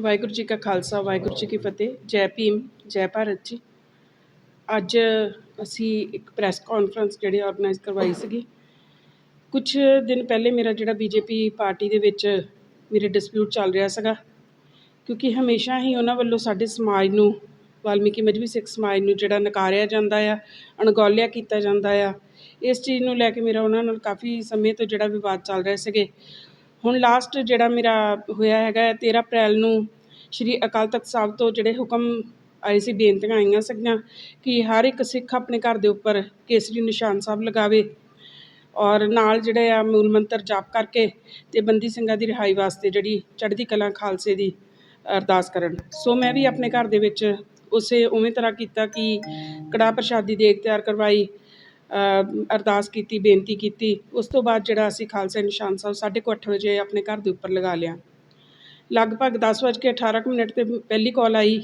ਵਾਹਿਗੁਰੂ ਜੀ ਕਾ ਖਾਲਸਾ, ਵਾਹਿਗੁਰੂ ਜੀ ਕੀ ਫਤਿਹ। ਜੈ ਭੀਮ, ਜੈ ਭਾਰਤ ਜੀ। ਅੱਜ ਅਸੀਂ ਇੱਕ ਪ੍ਰੈਸ ਕਾਨਫਰੰਸ ਜਿਹੜੀ ਆਰਗੇਨਾਈਜ਼ ਕਰਵਾਈ ਸੀਗੀ। ਕੁਝ ਦਿਨ ਪਹਿਲੇ ਮੇਰਾ ਜਿਹੜਾ ਬੀਜੇਪੀ ਪਾਰਟੀ ਦੇ ਵਿੱਚ ਮੇਰੇ ਡਿਸਪਿਊਟ ਚੱਲ ਰਿਹਾ ਸੀਗਾ। ਕਿਉਂਕਿ ਹਮੇਸ਼ਾ ਹੀ ਉਹਨਾਂ ਵੱਲੋਂ ਸਾਡੇ ਸਮਾਜ ਨੂੰ, ਵਾਲਮੀਕੀ ਮਜਬੀ ਸਿੱਖ ਸਮਾਜ ਨੂੰ ਜਿਹੜਾ ਨਕਾਰਿਆ ਜਾਂਦਾ ਆ, ਅਣਗੌਲਿਆ ਕੀਤਾ ਜਾਂਦਾ ਆ, ਇਸ ਚੀਜ਼ ਨੂੰ ਲੈ ਕੇ ਮੇਰਾ ਉਹਨਾਂ ਨਾਲ ਕਾਫੀ ਸਮੇਂ ਤੋਂ ਜਿਹੜਾ ਵਿਵਾਦ ਚੱਲ ਰਿਹਾ ਸੀਗੇ। ਹੁਣ ਲਾਸਟ ਜਿਹੜਾ ਮੇਰਾ ਹੋਇਆ ਹੈਗਾ 13 ਅਪ੍ਰੈਲ ਨੂੰ ਸ਼੍ਰੀ ਅਕਾਲ ਤਖਤ ਸਾਹਿਬ ਤੋਂ ਜਿਹੜੇ ਹੁਕਮ ਆਏ ਸੀ, ਬੇਨਤੀਆਂ ਆਈਆਂ ਸੀਗੀਆਂ ਕਿ ਹਰ ਇੱਕ ਸਿੱਖ ਆਪਣੇ ਘਰ ਦੇ ਉੱਪਰ ਕੇਸਰੀ ਨਿਸ਼ਾਨ ਸਾਹਿਬ ਲਗਾਵੇ ਔਰ ਨਾਲ ਜਿਹੜੇ ਆ ਮੂਲ ਮੰਤਰ ਜਾਪ ਕਰਕੇ ਅਤੇ ਬੰਦੀ ਸਿੰਘਾਂ ਦੀ ਰਿਹਾਈ ਵਾਸਤੇ ਜਿਹੜੀ ਚੜ੍ਹਦੀ ਕਲਾ ਖਾਲਸੇ ਦੀ ਅਰਦਾਸ ਕਰਨ। ਸੋ ਮੈਂ ਵੀ ਆਪਣੇ ਘਰ ਦੇ ਵਿੱਚ ਉਸੇ ਉਵੇਂ ਤਰ੍ਹਾਂ ਕੀਤਾ ਕਿ ਕੜਾਹ ਪ੍ਰਸ਼ਾਦੀ ਦੇਗ ਤਿਆਰ ਕਰਵਾਈ ਅਰਦਾਸ ਕੀਤੀ, ਬੇਨਤੀ ਕੀਤੀ। ਉਸ ਤੋਂ ਬਾਅਦ ਜਿਹੜਾ ਅਸੀਂ ਖਾਲਸਾ ਨਿਸ਼ਾਨ ਸਾਹਿਬ 8:30 ਵਜੇ ਆਪਣੇ ਘਰ ਦੇ ਉੱਪਰ ਲਗਾ ਲਿਆ। ਲਗਭਗ 10:18 ਮਿੰਟ ਤੇ ਪਹਿਲੀ ਕਾਲ ਆਈ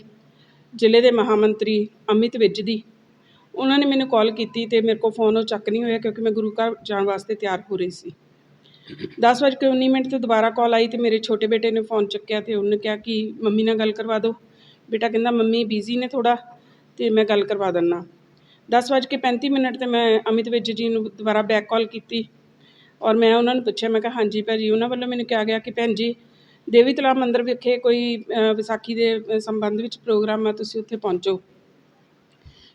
ਜ਼ਿਲ੍ਹੇ ਦੇ ਮਹਾਮੰਤਰੀ ਅਮਿਤ ਵਿੱਜ ਦੀ। ਉਹਨਾਂ ਨੇ ਮੈਨੂੰ ਕਾਲ ਕੀਤੀ ਤੇ ਮੇਰੇ ਕੋਲ ਫੋਨ ਉਹ ਚੱਕ ਨਹੀਂ ਹੋਇਆ ਕਿਉਂਕਿ ਮੈਂ ਗੁਰੂ ਘਰ ਜਾਣ ਵਾਸਤੇ ਤਿਆਰ ਹੋ ਰਹੀ ਸੀ। 10:19 ਮਿੰਟ ਤੇ ਦੁਬਾਰਾ ਕਾਲ ਆਈ ਤੇ ਮੇਰੇ ਛੋਟੇ ਬੇਟੇ ਨੇ ਫੋਨ ਚੱਕਿਆ ਤੇ ਉਹਨੇ ਕਿਹਾ ਕਿ ਮੰਮੀ ਨਾਲ ਗੱਲ ਕਰਵਾ ਦਿਓ। ਬੇਟਾ ਕਹਿੰਦਾ, ਮੰਮੀ ਬਿਜ਼ੀ ਨੇ ਥੋੜਾ ਤੇ ਮੈਂ ਗੱਲ ਕਰਵਾ ਦਸ ਵੱਜ ਕੇ ਪੈਂਤੀ ਮਿੰਟ ਤੇ ਮੈਂ ਅਮਿਤ ਵਿਜ ਜੀ ਨੂੰ ਦੁਬਾਰਾ ਬੈਕ ਕਾਲ ਕੀਤੀ ਔਰ ਮੈਂ ਉਹਨਾਂ ਨੂੰ ਪੁੱਛਿਆ, ਮੈਂ ਕਿਹਾ, ਹਾਂਜੀ ਭਾਅ ਜੀ ਉਹਨਾਂ ਵੱਲੋਂ ਮੈਨੂੰ ਕਿਹਾ ਗਿਆ ਕਿ ਭੈਣ ਜੀ, ਦੇਵੀ ਤਲਾਬ ਮੰਦਰ ਵਿਖੇ ਕੋਈ ਵਿਸਾਖੀ ਦੇ ਸੰਬੰਧ ਵਿੱਚ ਪ੍ਰੋਗਰਾਮ ਆ, ਤੁਸੀਂ ਉੱਥੇ ਪਹੁੰਚੋ।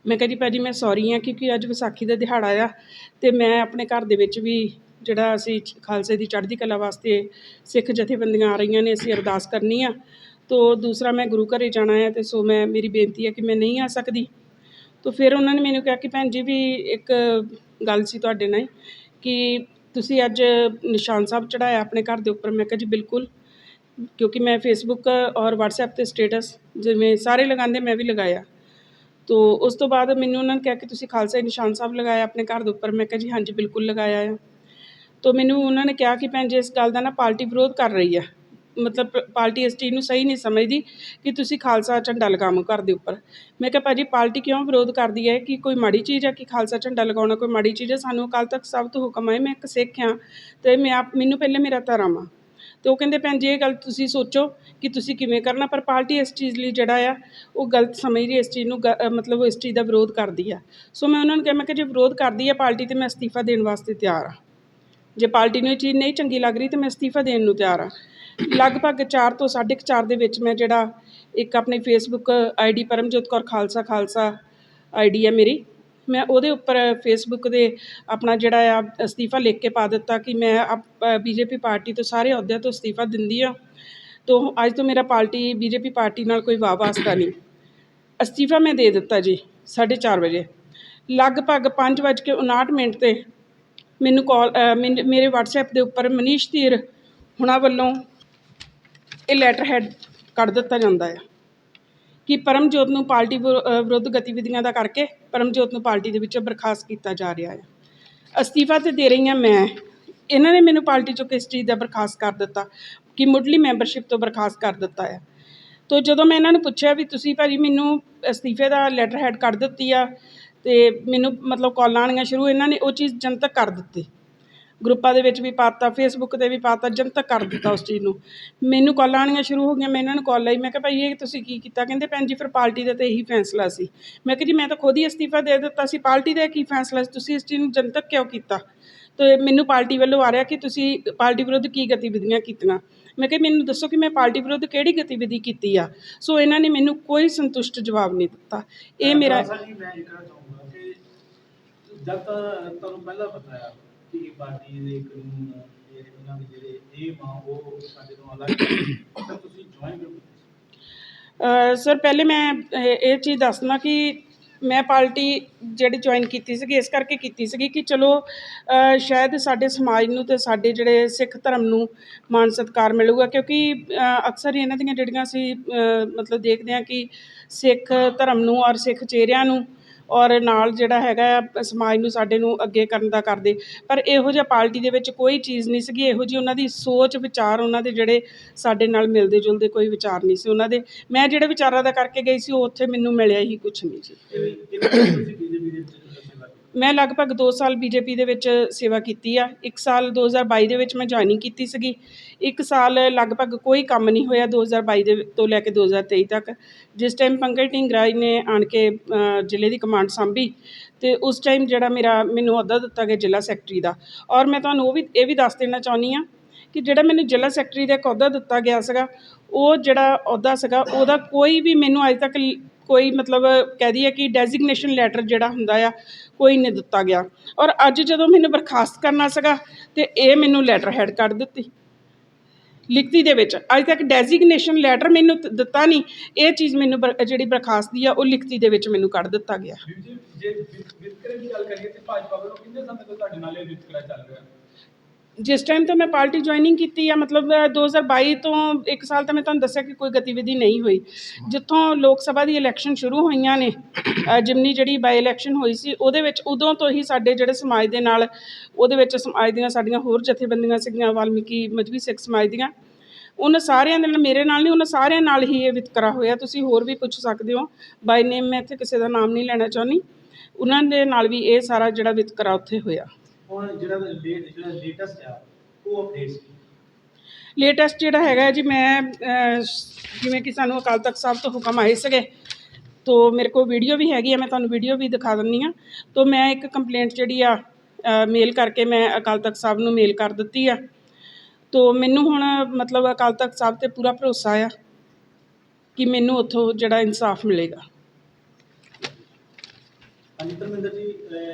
ਮੈਂ ਕਿਹਾ ਜੀ ਭਾਅ ਜੀ ਮੈਂ ਸੌਰੀ ਹਾਂ ਕਿਉਂਕਿ ਅੱਜ ਵਿਸਾਖੀ ਦਾ ਦਿਹਾੜਾ ਆ ਅਤੇ ਮੈਂ ਆਪਣੇ ਘਰ ਦੇ ਵਿੱਚ ਵੀ ਜਿਹੜਾ ਅਸੀਂ ਖਾਲਸੇ ਦੀ ਚੜ੍ਹਦੀ ਕਲਾ ਵਾਸਤੇ ਸਿੱਖ ਜਥੇਬੰਦੀਆਂ ਆ ਰਹੀਆਂ ਨੇ, ਅਸੀਂ ਅਰਦਾਸ ਕਰਨੀ ਆ। ਤੋ ਦੂਸਰਾ ਮੈਂ ਗੁਰੂ ਘਰੇ ਜਾਣਾ ਹੈ ਅਤੇ ਸੋ ਮੈਂ, ਮੇਰੀ ਬੇਨਤੀ ਹੈ ਕਿ ਮੈਂ ਨਹੀਂ ਆ ਸਕਦੀ। ਤਾਂ ਫਿਰ ਉਹਨਾਂ ਨੇ ਮੈਨੂੰ ਕਿਹਾ ਕਿ ਭੈਣ ਜੀ ਵੀ ਇੱਕ ਗੱਲ ਸੀ ਤੁਹਾਡੇ ਨਾਲ ਕਿ ਤੁਸੀਂ ਅੱਜ ਨਿਸ਼ਾਨ ਸਾਹਿਬ ਚੜ੍ਹਾਇਆ ਆਪਣੇ ਘਰ ਦੇ ਉੱਪਰ। ਮੈਂ ਕਿਹਾ ਜੀ ਬਿਲਕੁਲ, ਕਿਉਂਕਿ ਮੈਂ ਫੇਸਬੁੱਕ ਔਰ ਵਟਸਐਪ ਤੇ ਸਟੇਟਸ ਜਿਵੇਂ ਸਾਰੇ ਲਗਾਉਂਦੇ, ਮੈਂ ਵੀ ਲਗਾਇਆ। ਤੋ ਉਸ ਤੋਂ ਬਾਅਦ ਮੈਨੂੰ ਉਹਨਾਂ ਨੇ ਕਿਹਾ ਕਿ ਤੁਸੀਂ ਖਾਲਸਾ ਨਿਸ਼ਾਨ ਸਾਹਿਬ ਲਗਾਇਆ ਆਪਣੇ ਘਰ ਦੇ ਉੱਪਰ। ਮੈਂ ਕਿਹਾ ਜੀ ਹਾਂਜੀ ਬਿਲਕੁਲ ਲਗਾਇਆ ਆ। ਤੋ ਮੈਨੂੰ ਉਹਨਾਂ ਨੇ ਕਿਹਾ ਕਿ ਭੈਣ ਜੀ ਇਸ ਗੱਲ ਦਾ ਨਾ ਪਾਰਟੀ ਵਿਰੋਧ ਕਰ ਰਹੀ ਆ। ਮਤਲਬ ਪ- ਪਾਰਟੀ ਇਸ ਚੀਜ਼ ਨੂੰ ਸਹੀ ਨਹੀਂ ਸਮਝਦੀ ਕਿ ਤੁਸੀਂ ਖਾਲਸਾ ਝੰਡਾ ਲਗਾਵੋ ਘਰ ਦੇ ਉੱਪਰ। ਮੈਂ ਕਿਹਾ ਭਾਅ ਜੀ ਪਾਰਟੀ ਕਿਉਂ ਵਿਰੋਧ ਕਰਦੀ ਹੈ ਕਿ ਕੋਈ ਮਾੜੀ ਚੀਜ਼ ਹੈ ਕਿ ਖਾਲਸਾ ਝੰਡਾ ਲਗਾਉਣਾ ਕੋਈ ਮਾੜੀ ਚੀਜ਼ ਹੈ? ਸਾਨੂੰ ਅਕਾਲ ਤਖਤ ਸਾਹਿਬ ਤੋਂ ਹੁਕਮ ਆਏ ਮੈਂ ਇੱਕ ਸਿੱਖ ਹਾਂ ਅਤੇ ਮੈਂ ਆਪ, ਮੈਨੂੰ ਪਹਿਲੇ ਮੇਰਾ ਧਰਮ ਆ। ਅਤੇ ਉਹ ਕਹਿੰਦੇ, ਭੈਣ ਜੀ, ਇਹ ਗੱਲ ਤੁਸੀਂ ਸੋਚੋ ਕਿ ਤੁਸੀਂ ਕਿਵੇਂ ਕਰਨਾ, ਪਰ ਪਾਰਟੀ ਇਸ ਚੀਜ਼ ਲਈ ਜਿਹੜਾ ਆ, ਉਹ ਗਲਤ ਸਮਝਦੀ ਹੈ, ਇਸ ਚੀਜ਼ ਨੂੰ ਗ- ਮਤਲਬ ਉਹ ਇਸ ਚੀਜ਼ ਦਾ ਵਿਰੋਧ ਕਰਦੀ ਆ। ਸੋ ਮੈਂ ਉਹਨਾਂ ਨੂੰ ਕਿਹਾ, ਮੈਂ ਕਿਹਾ ਜੇ ਵਿਰੋਧ ਕਰਦੀ ਹੈ ਪਾਰਟੀ ਤੇ ਮੈਂ ਅਸਤੀਫਾ ਦੇਣ ਵਾਸਤੇ ਤਿਆਰ ਹਾਂ ਜੇ ਪਾਰਟੀ ਨੂੰ ਇਹ ਚੀਜ਼ ਨਹੀਂ ਚੰਗੀ ਲੱਗ ਰਹੀ ਤਾਂ ਮੈਂ ਅਸਤੀਫਾ ਦੇਣ ਨੂੰ ਤਿਆਰ ਹਾਂ। ਲਗਭਗ ਚਾਰ ਤੋਂ 4.5 ਦੇ ਵਿੱਚ ਮੈਂ ਜਿਹੜਾ ਇੱਕ ਆਪਣੀ Facebook I D Paramjot Kaur Khalsa Khalsa I D ਹੈ ਮੇਰੀ। ਮੈਂ ਉਹਦੇ ਉੱਪਰ ਫੇਸਬੁੱਕ ਦੇ ਆਪਣਾ ਜਿਹੜਾ ਆ ਅਸਤੀਫਾ ਲਿਖ ਕੇ ਪਾ ਦਿੱਤਾ ਕਿ ਮੈਂ ਬੀ ਜੇ ਪੀ ਪਾਰਟੀ ਤੋਂ ਸਾਰੇ ਅਹੁਦਿਆਂ ਤੋਂ ਅਸਤੀਫਾ ਦਿੰਦੀ ਆ ਤੋਂ ਅੱਜ ਤੋਂ ਮੇਰਾ ਪਾਰਟੀ ਬੀ ਜੇ ਪੀ ਪਾਰਟੀ ਨਾਲ ਕੋਈ ਵਾਹ ਵਾਸਤਾ ਨਹੀਂ। ਅਸਤੀਫਾ ਮੈਂ ਦੇ ਦਿੱਤਾ ਜੀ 4:30 ਵਜੇ। ਲਗਭਗ 5:59 ਮਿੰਟ ਤੇ ਮੈਨੂੰ ਕੋਲ ਕਾਲ ਮੇਰੇ ਵਟਸਐਪ ਦੇ ਉੱਪਰ ਮਨੀਸ਼ ਧੀਰ ਹੁਣਾਂ ਵੱਲੋਂ ਇਹ ਲੈਟਰ ਹੈਡ ਕੱਢ ਦਿੱਤਾ ਜਾਂਦਾ ਆ ਕਿ ਪਰਮਜੋਤ ਨੂੰ ਪਾਰਟੀ ਵਿ ਵਿਰੁੱਧ ਗਤੀਵਿਧੀਆਂ ਦਾ ਕਰਕੇ ਪਰਮਜੋਤ ਨੂੰ ਪਾਰਟੀ ਦੇ ਵਿੱਚੋਂ ਬਰਖਾਸਤ ਕੀਤਾ ਜਾ ਰਿਹਾ ਹੈ ਅਸਤੀਫਾ ਤਾਂ ਦੇ ਰਹੀ ਹਾਂ ਮੈਂ। ਇਹਨਾਂ ਨੇ ਮੈਨੂੰ ਪਾਰਟੀ ਚੋਂ ਕਿਸ ਚੀਜ਼ ਦਾ ਬਰਖਾਸਤ ਕਰ ਦਿੱਤਾ? ਕਿ ਮੁੱਢਲੀ ਮੈਂਬਰਸ਼ਿਪ ਤੋਂ ਬਰਖਾਸਤ ਕਰ ਦਿੱਤਾ ਹੈ ਤੋ ਜਦੋਂ ਮੈਂ ਇਹਨਾਂ ਨੂੰ ਪੁੱਛਿਆ ਵੀ ਤੁਸੀਂ ਭਾਜੀ ਮੈਨੂੰ ਅਸਤੀਫੇ ਦਾ ਲੈਟਰ ਹੈਡ ਕੱਢ ਦਿੱਤੀ ਆ ਅਤੇ ਮੈਨੂੰ ਮਤਲਬ ਕਾਲਾਂ ਆਉਣੀਆਂ ਸ਼ੁਰੂ, ਇਹਨਾਂ ਨੇ ਉਹ ਚੀਜ਼ ਜਨਤਕ ਕਰ ਦਿੱਤੀ। ਗਰੁੱਪਾਂ ਦੇ ਵਿੱਚ ਵੀ ਪਾ ਤਾ ਫੇਸਬੁੱਕ ਤੇ ਵੀ ਪਾਤਾ, ਜਨਤਕ ਕਰ ਦਿੱਤਾ ਉਸ ਚੀਜ਼ ਨੂੰ। ਮੈਨੂੰ ਕਾਲਾਂ ਆਉਣੀਆਂ ਸ਼ੁਰੂ ਹੋ ਗਈਆਂ, ਮੈਂ ਇਹਨਾਂ ਨੂੰ ਕਾਲ ਲਾਈ, ਮੈਂ ਕਿਹਾ ਭਾਈ ਇਹ ਤੁਸੀਂ ਕੀ ਕੀਤਾ? ਕਹਿੰਦੇ ਭੈਣ ਜੀ ਫਿਰ ਪਾਰਟੀ ਦਾ ਤਾਂ ਇਹੀ ਫੈਸਲਾ ਸੀ। ਮੈਂ ਕਿਹਾ ਜੀ ਮੈਂ ਤਾਂ ਖੁਦ ਹੀ ਅਸਤੀਫਾ ਦੇ ਦਿੱਤਾ ਸੀ, ਪਾਰਟੀ ਦਾ ਕੀ ਫੈਸਲਾ ਸੀ? ਤੁਸੀਂ ਇਸ ਚੀਜ਼ ਨੂੰ ਜਨਤਕ ਕਿਉਂ ਕੀਤਾ? ਤੇ ਮੈਨੂੰ ਪਾਰਟੀ ਵੱਲੋਂ ਆ ਰਿਹਾ ਕਿ ਤੁਸੀਂ ਪਾਰਟੀ ਵਿਰੁੱਧ ਕੀ ਗਤੀਵਿਧੀਆਂ ਕੀਤੀਆਂ। ਮੈਂ ਕਿਹਾ ਮੈਨੂੰ ਦੱਸੋ ਕਿ ਮੈਂ ਪਾਰਟੀ ਵਿਰੁੱਧ ਕਿਹੜੀ ਗਤੀਵਿਧੀ ਕੀਤੀ ਆ? ਸੋ ਇਹਨਾਂ ਨੇ ਮੈਨੂੰ ਕੋਈ ਸੰਤੁਸ਼ਟ ਜਵਾਬ ਨਹੀਂ ਦਿੱਤਾ। ਇਹ ਮੇਰਾ ਮੈਂ ਇਹ ਜਦ ਤੁਹਾਨੂੰ ਪਹਿਲਾਂ ਪਤਾ ਆ ਕਿ ਪਾਰਟੀ ਦੇ ਕਾਨੂੰਨ ਜਿਹੜੇ ਉਹਨਾਂ ਦੇ ਜਿਹੜੇ ਏਮ ਆ ਉਹ ਸਾਡੇ ਤੋਂ ਅਲੱਗ ਤਾਂ ਤੁਸੀਂ ਜੁਆਇਨ ਅ, ਸਰ ਪਹਿਲੇ ਮੈਂ ਇਹ ਇਹ ਚੀਜ਼ ਦੱਸਣਾ ਕਿ ਮੈਂ ਪਾਰਟੀ ਜਿਹੜੀ ਜੁਆਇਨ ਕੀਤੀ ਸੀਗੀ, ਇਸ ਕਰਕੇ ਕੀਤੀ ਸੀਗੀ ਕਿ ਚਲੋ ਸ਼ਾਇਦ ਸਾਡੇ ਸਮਾਜ ਨੂੰ ਅਤੇ ਸਾਡੇ ਜਿਹੜੇ ਸਿੱਖ ਧਰਮ ਨੂੰ ਮਾਣ ਸਤਿਕਾਰ ਮਿਲੂਗਾ, ਕਿਉਂਕਿ ਅਕਸਰ ਹੀ ਇਹਨਾਂ ਦੀਆਂ ਜਿਹੜੀਆਂ ਅਸੀਂ ਮਤਲਬ ਦੇਖਦੇ ਹਾਂ ਕਿ ਸਿੱਖ ਧਰਮ ਨੂੰ ਔਰ ਸਿੱਖ ਚਿਹਰਿਆਂ ਨੂੰ ਔਰ ਨਾਲ ਜਿਹੜਾ ਹੈਗਾ ਆ, ਸਮਾਜ ਨੂੰ ਸਾਡੇ ਨੂੰ ਅੱਗੇ ਕਰਨ ਦਾ ਕਰਦੇ। ਪਰ ਇਹੋ ਜਿਹਾ ਪਾਰਟੀ ਦੇ ਵਿੱਚ ਕੋਈ ਚੀਜ਼ ਨਹੀਂ ਸੀਗੀ। ਇਹੋ ਜਿਹੀ ਉਹਨਾਂ ਦੀ ਸੋਚ, ਵਿਚਾਰ ਉਹਨਾਂ ਦੇ ਜਿਹੜੇ ਸਾਡੇ ਨਾਲ ਮਿਲਦੇ ਜੁਲਦੇ ਕੋਈ ਵਿਚਾਰ ਨਹੀਂ ਸੀ ਉਹਨਾਂ ਦੇ। ਮੈਂ ਜਿਹੜੇ ਵਿਚਾਰਾਂ ਦਾ ਕਰਕੇ ਗਈ ਸੀ, ਉਹ ਉੱਥੇ ਮੈਨੂੰ ਮਿਲਿਆ ਹੀ ਕੁਝ ਨਹੀਂ ਜੀ। ਮੈਂ ਲਗਭਗ 2 ਸਾਲ ਬੀਜੇਪੀ ਦੇ ਵਿੱਚ ਸੇਵਾ ਕੀਤੀ ਆ। ਇੱਕ ਸਾਲ 2022 ਦੇ ਵਿੱਚ ਮੈਂ ਜੁਆਇਨਿੰਗ ਕੀਤੀ ਸੀਗੀ। ਇੱਕ ਸਾਲ ਲਗਭਗ ਕੋਈ ਕੰਮ ਨਹੀਂ ਹੋਇਆ 2022 ਦੇ ਤੋਂ ਲੈ ਕੇ 2023 ਤੱਕ। ਜਿਸ ਟਾਈਮ ਪੰਕਜ ਢਿੰਗਰਾ ਜੀ ਨੇ ਆਣ ਕੇ ਜ਼ਿਲ੍ਹੇ ਦੀ ਕਮਾਂਡ ਸਾਂਭੀ ਅਤੇ ਉਸ ਟਾਈਮ ਜਿਹੜਾ ਮੇਰਾ, ਮੈਨੂੰ ਅਹੁਦਾ ਦਿੱਤਾ ਗਿਆ ਜ਼ਿਲ੍ਹਾ ਸੈਕਟਰੀ ਦਾ। ਔਰ ਮੈਂ ਤੁਹਾਨੂੰ ਉਹ ਵੀ, ਇਹ ਵੀ ਦੱਸ ਦੇਣਾ ਚਾਹੁੰਦੀ ਹਾਂ ਕਿ ਜਿਹੜਾ ਮੈਨੂੰ ਜ਼ਿਲ੍ਹਾ ਸੈਕਟਰੀ ਦਾ ਇੱਕ ਅਹੁਦਾ ਦਿੱਤਾ ਗਿਆ ਸੀਗਾ, ਉਹ ਜਿਹੜਾ ਅਹੁਦਾ ਸੀਗਾ, ਉਹਦਾ ਕੋਈ ਵੀ ਮੈਨੂੰ ਅੱਜ ਤੱਕ ਕੋਈ ਮਤਲਬ ਕਹਿ ਦਈਏ ਕਿ ਡੈਜ਼ਿਗਨੇਸ਼ਨ ਲੈਟਰ ਜਿਹੜਾ ਹੁੰਦਾ ਆ, ਕੋਈ ਨਹੀਂ ਦਿੱਤਾ ਗਿਆ। ਔਰ ਅੱਜ ਜਦੋਂ ਮੈਨੂੰ ਬਰਖਾਸਤ ਕਰਨਾ ਸੀਗਾ ਤੇ ਇਹ ਮੈਨੂੰ ਲੈਟਰ ਹੈਡ ਕੱਢ ਦਿੱਤੀ। ਲਿਖਤੀ ਦੇ ਵਿੱਚ। ਅੱਜ ਤੱਕ ਡੈਜ਼ਿਗਨੇਸ਼ਨ ਲੈਟਰ ਮੈਨੂੰ ਦਿੱਤਾ ਨਹੀਂ। ਇਹ ਚੀਜ਼ ਮੈਨੂੰ ਜਿਹੜੀ ਬਰਖਾਸਤ ਦੀ ਆ, ਉਹ ਲਿਖਤੀ ਦੇ ਵਿੱਚ ਮੈਨੂੰ ਕੱਢ ਦਿੱਤਾ ਗਿਆ। ਜੇ ਵਿਤਕਰੇ ਦੀ ਗੱਲ ਕਰੀਏ ਤੇ ਭਾਜਪਾ ਵੱਲੋਂ ਕਿੰਨੇ ਸਮੇਂ ਤੋਂ ਤੁਹਾਡੇ ਨਾਲ ਇਹ ਵਿਤਕਰਾ ਚੱਲ ਰਿਹਾ? ਜਿਸ ਟਾਈਮ ਤੋਂ ਮੈਂ ਪਾਰਟੀ ਜੁਆਇਨਿੰਗ ਕੀਤੀ ਆ, ਮਤਲਬ ਦੋ ਹਜ਼ਾਰ ਬਾਈ ਤੋਂ ਇੱਕ ਸਾਲ ਤਾਂ ਮੈਂ ਤੁਹਾਨੂੰ ਦੱਸਿਆ ਕਿ ਕੋਈ ਗਤੀਵਿਧੀ ਨਹੀਂ ਹੋਈ। ਜਿੱਥੋਂ ਲੋਕ ਸਭਾ ਦੀ ਇਲੈਕਸ਼ਨ ਸ਼ੁਰੂ ਹੋਈਆਂ ਨੇ ਜਿਮਨੀ ਜਿਹੜੀ ਬਾਈ ਇਲੈਕਸ਼ਨ ਹੋਈ ਸੀ, ਉਹਦੇ ਵਿੱਚ ਉਦੋਂ ਤੋਂ ਹੀ ਸਾਡੇ ਜਿਹੜੇ ਸਮਾਜ ਦੇ ਨਾਲ, ਉਹਦੇ ਵਿੱਚ ਸਮਾਜ ਦੀਆਂ ਸਾਡੀਆਂ ਹੋਰ ਜਥੇਬੰਦੀਆਂ ਸੀਗੀਆਂ, ਵਾਲਮੀਕੀ, ਮਜਬੀ ਸਿੱਖ ਸਮਾਜ ਦੀਆਂ। ਉਹਨਾਂ ਸਾਰਿਆਂ ਦੇ ਨਾਲ, ਮੇਰੇ ਨਾਲ ਨਹੀਂ, ਉਹਨਾਂ ਸਾਰਿਆਂ ਨਾਲ ਹੀ ਇਹ ਵਿਤਕਰਾ ਹੋਇਆ। ਤੁਸੀਂ ਹੋਰ ਵੀ ਪੁੱਛ ਸਕਦੇ ਹੋ। ਬਾਈ ਨੇਮ ਮੈਂ ਇੱਥੇ ਕਿਸੇ ਦਾ ਨਾਮ ਨਹੀਂ ਲੈਣਾ ਚਾਹੁੰਦੀ। ਉਹਨਾਂ ਦੇ ਨਾਲ ਵੀ ਇਹ ਸਾਰਾ ਜਿਹੜਾ ਵਿਤਕਰਾ ਉੱਥੇ ਹੋਇਆ। ਜਿਹੜਾ ਜਿਹੜਾ ਲੇਟੈਸਟ ਆ ਉਹ ਅਪਡੇਟਸ ਲੇਟੈਸਟ ਜਿਹੜਾ ਹੈਗਾ ਜੀ ਮੈਂ ਅਹ, ਜਿਵੇਂ ਕਿ ਸਾਨੂੰ ਅਕਾਲ ਤਖਤ ਸਾਹਿਬ ਤੋਂ ਹੁਕਮ ਆਏ ਸੀਗੇ ਤੋ ਮੇਰੇ ਕੋਲ ਵੀਡੀਓ ਵੀ ਹੈਗੀ ਆ ਮੈਂ ਤੁਹਾਨੂੰ ਵੀਡੀਓ ਵੀ ਦਿਖਾ ਦਿੰਨੀ ਆ। ਤੋ ਮੈਂ ਇੱਕ ਕੰਪਲੇਂਟ ਜਿਹੜੀ ਆ ਮੇਲ ਕਰਕੇ ਮੈਂ ਅਕਾਲ ਤਖਤ ਸਾਹਿਬ ਨੂੰ ਮੇਲ ਕਰ ਦਿੱਤੀ ਆ। ਤੋ ਮੈਨੂੰ ਹੁਣ ਮਤਲਬ ਅਕਾਲ ਤਖਤ ਸਾਹਿਬ ਤੇ ਪੂਰਾ ਭਰੋਸਾ ਆ ਕਿ ਮੈਨੂੰ ਉੱਥੋਂ ਜਿਹੜਾ ਇਨਸਾਫ ਮਿਲੇਗਾ। ਹਾਂਜੀ ਧਰਮਿੰਦਰ ਜੀ ਅਹ